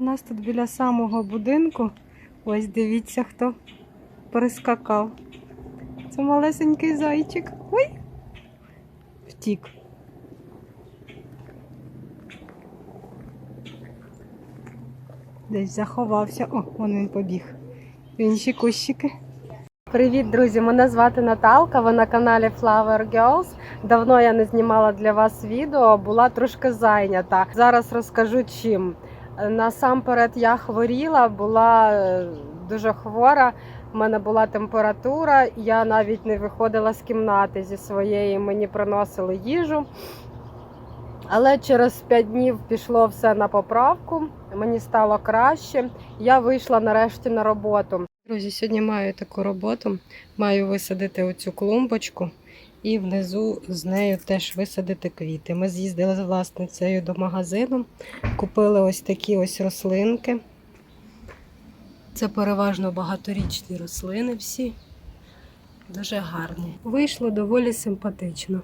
У нас тут біля самого будинку, ось дивіться, хто перескакав. Це малесенький зайчик. Ой! Втік. Десь заховався. О, вон він побіг. Інші кущики. Привіт, друзі! Мене звати Наталка. Ви на каналі Flower Girls. Давно я не знімала для вас відео, була трошки зайнята. Зараз розкажу чим. Насамперед я хворіла, була е, дуже хвора. У мене була температура, я навіть не виходила з кімнати зі своєї, мені приносили їжу. Але через 5 днів пішло все на поправку, мені стало краще. Я вийшла нарешті на роботу. Друзі, сьогодні маю таку роботу. Маю висадити оцю клумбочку і внизу з нею теж висадити квіти. Ми з'їздили з власницею до магазину, купили ось такі ось рослинки. Це переважно багаторічні рослини всі. Дуже гарні. Вийшло доволі симпатично.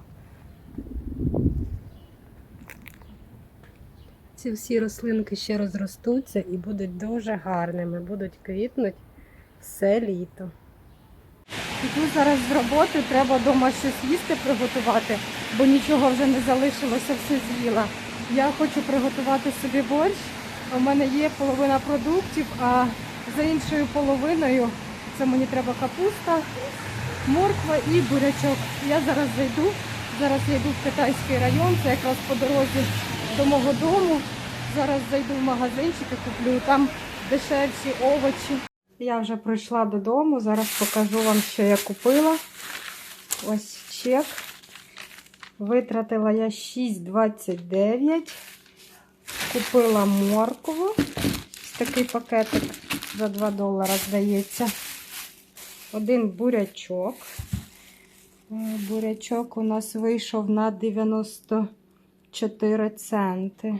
Ці всі рослинки ще розростуться і будуть дуже гарними, будуть квітнути все літо. Іду зараз з роботи, треба вдома щось їсти приготувати, бо нічого вже не залишилося, все з'їла. Я хочу приготувати собі борщ. У мене є половина продуктів, а за іншою половиною це мені треба капуста, морква і бурячок. Я зараз зайду. Зараз я йду в китайський район, це якраз по дорозі до мого дому. Зараз зайду в магазинчик і куплю там дешевші овочі. Я вже прийшла додому, зараз покажу вам, що я купила. Ось чек. Витратила я 6,29. Купила моркву. Ось такий пакетик за 2 долара, здається. Один бурячок. Е, Бурячок у нас вийшов на 94 центи.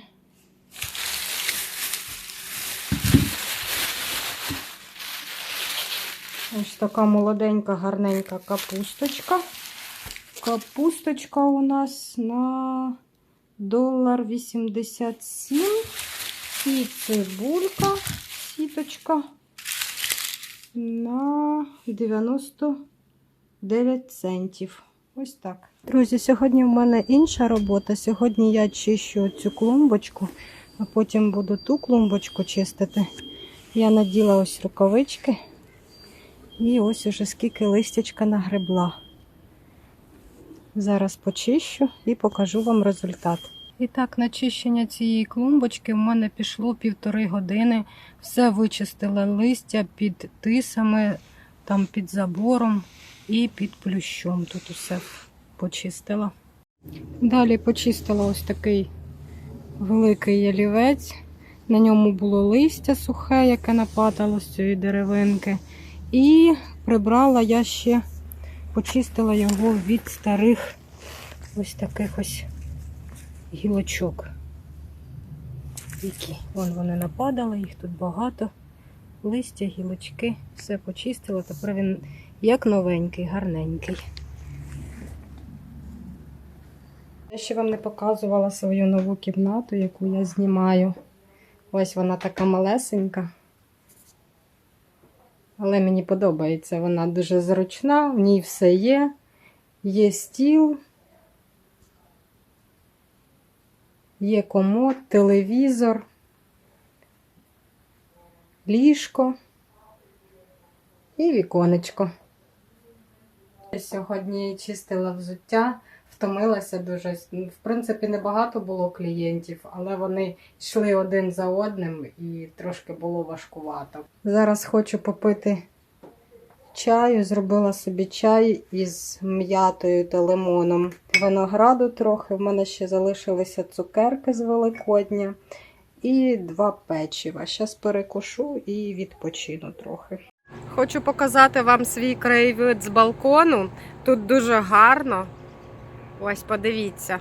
Ось така молоденька, гарненька капусточка. Капусточка у нас на долар 87. І цибулька, сіточка на 99 центів. Ось так. Друзі, сьогодні в мене інша робота. Сьогодні я чищу цю клумбочку, а потім буду ту клумбочку чистити. Я наділа ось рукавички. І ось уже скільки листячка нагребла. Зараз почищу і покажу вам результат. І так, на чищення цієї клумбочки в мене пішло півтори години. Все вичистила листя під тисами, там під забором і під плющом. Тут усе почистила. Далі почистила ось такий великий ялівець. На ньому було листя сухе, яке нападало з цієї деревинки. І прибрала я ще, почистила його від старих ось таких ось гілочок. Які вон вони нападали, їх тут багато. Листя, гілочки, все почистила. Тепер він як новенький, гарненький. Я ще вам не показувала свою нову кімнату, яку я знімаю. Ось вона така малесенька. Але мені подобається, вона дуже зручна, в ній все є. Є стіл, є комод, телевізор, ліжко і віконечко. Сьогодні чистила взуття, втомилася дуже. В принципі, небагато було клієнтів, але вони йшли один за одним і трошки було важкувато. Зараз хочу попити чаю, зробила собі чай із м'ятою та лимоном. Винограду трохи. В мене ще залишилися цукерки з Великодня і два печива. Зараз перекушу і відпочину трохи. Хочу показати вам свій краєвид з балкону. Тут дуже гарно. Ось подивіться.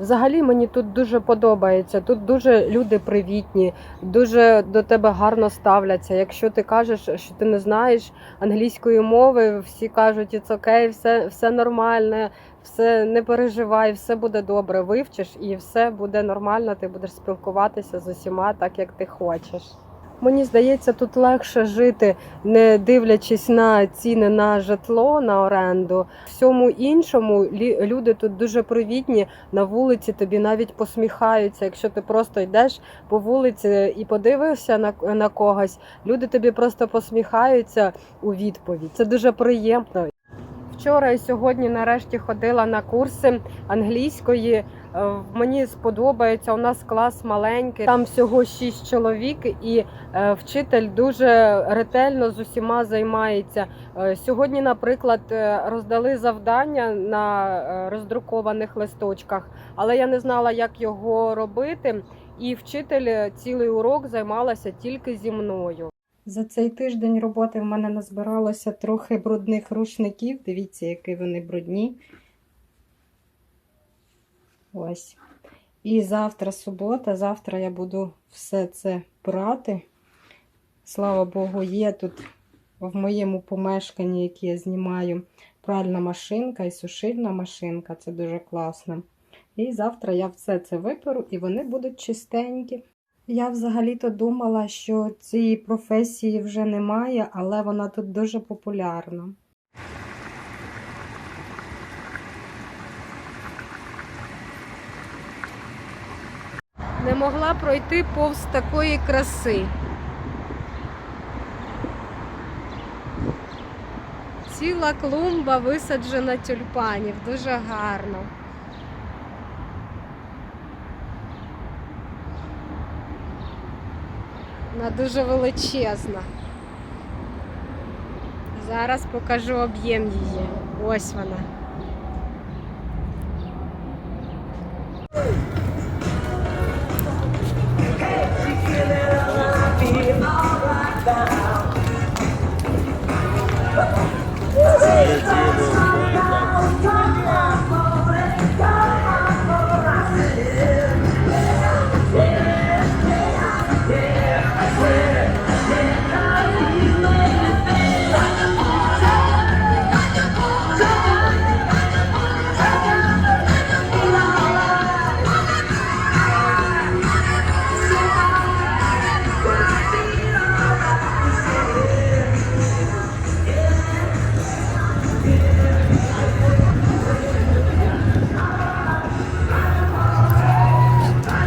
Взагалі мені тут дуже подобається. Тут дуже люди привітні, дуже до тебе гарно ставляться. Якщо ти кажеш, що ти не знаєш англійської мови, всі кажуть, it's окей, все, все нормально, все не переживай, все буде добре. Вивчиш і все буде нормально. Ти будеш спілкуватися з усіма так, як ти хочеш. Мені здається, тут легше жити, не дивлячись на ціни на житло, на оренду. Всьому іншому люди тут дуже привітні. На вулиці тобі навіть посміхаються. Якщо ти просто йдеш по вулиці і подивишся на, на когось, люди тобі просто посміхаються у відповідь. Це дуже приємно. Вчора і сьогодні нарешті ходила на курси англійської. Е, Мені сподобається. У нас клас маленький. Там всього шість чоловік, і е, вчитель дуже ретельно з усіма займається. Е, Сьогодні, наприклад, роздали завдання на роздрукованих листочках, але я не знала, як його робити. І вчитель цілий урок займалася тільки зі мною. За цей тиждень роботи в мене назбиралося трохи брудних рушників. Дивіться, які вони брудні. Ось. І завтра субота, завтра я буду все це прати. Слава Богу, є тут в моєму помешканні, яке я знімаю, пральна машинка і сушильна машинка. Це дуже класно. І завтра я все це виперу і вони будуть чистенькі. Я взагалі-то думала, що цієї професії вже немає, але вона тут дуже популярна. Не могла пройти повз такої краси. Ціла клумба висаджена тюльпанів, дуже гарно. Вона дуже величезна. Зараз покажу об'єм її. Ось вона.